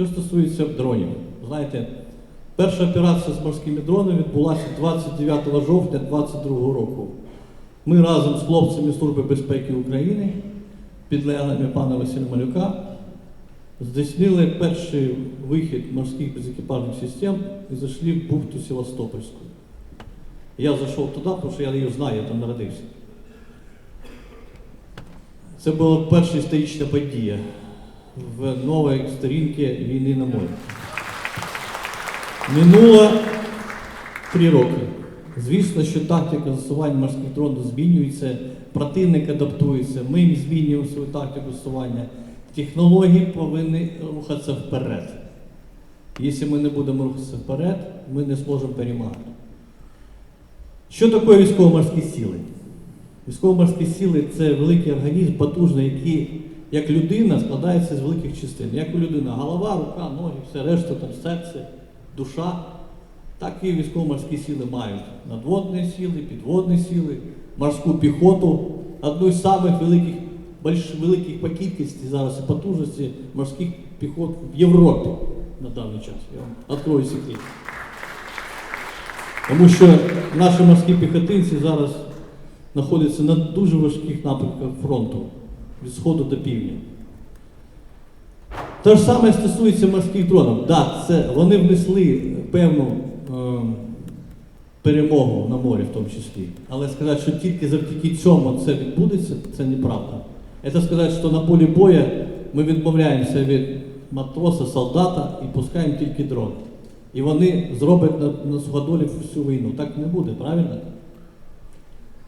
Що стосується дронів, знаєте, перша операція з морськими дронами відбулася 29 жовтня 2022 року. Ми разом з хлопцями Служби безпеки України, підлеглими пана Василя Малюка, здійснили перший вихід морських безекіпажних систем і зайшли в бухту Севастопольську. Я зайшов туди, тому що я її знаю, я там народився. Це була перша історична подія в новій сторінці війни на морі. Минуло три роки. Звісно, що тактика застосування морських дронів змінюється, противник адаптується, ми змінюємо свою тактику застосування. Технології повинні рухатися вперед. Якщо ми не будемо рухатися вперед, ми не зможемо перемагати. Що таке військово-морські сили? Військово-морські сили це великий організм, потужний, який, як людина, складається з великих частин. Як у людини голова, рука, ноги, все решта, там серце, душа. Так і військово-морські сили мають надводні сили, підводні сили, морську піхоту. Одну з самих великих, більш великих по кількості зараз і потужності морських піхот в Європі на даний час. Я вам відкрою секрет. Тому що наші морські піхотинці зараз знаходяться на дуже важких напрямках фронту від сходу до півдня. Те ж саме стосується морських дронів. Да, це вони внесли певну е, перемогу на морі в тому числі. Але сказати, що тільки завдяки цьому це відбудеться, це неправда. Це сказати, що на полі бою ми відмовляємося від матроса, солдата і пускаємо тільки дрон. І вони зроблять на, на суходолі всю війну. Так не буде, правильно?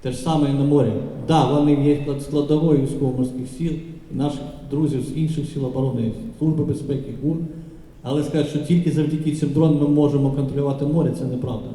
Те ж саме і на морі. Так, да, вони є складовою військово-морських сіл, наших друзів з інших сіл оборони, Служби безпеки, ГУР. Але сказати, що тільки завдяки цим дронам ми можемо контролювати море, це неправда.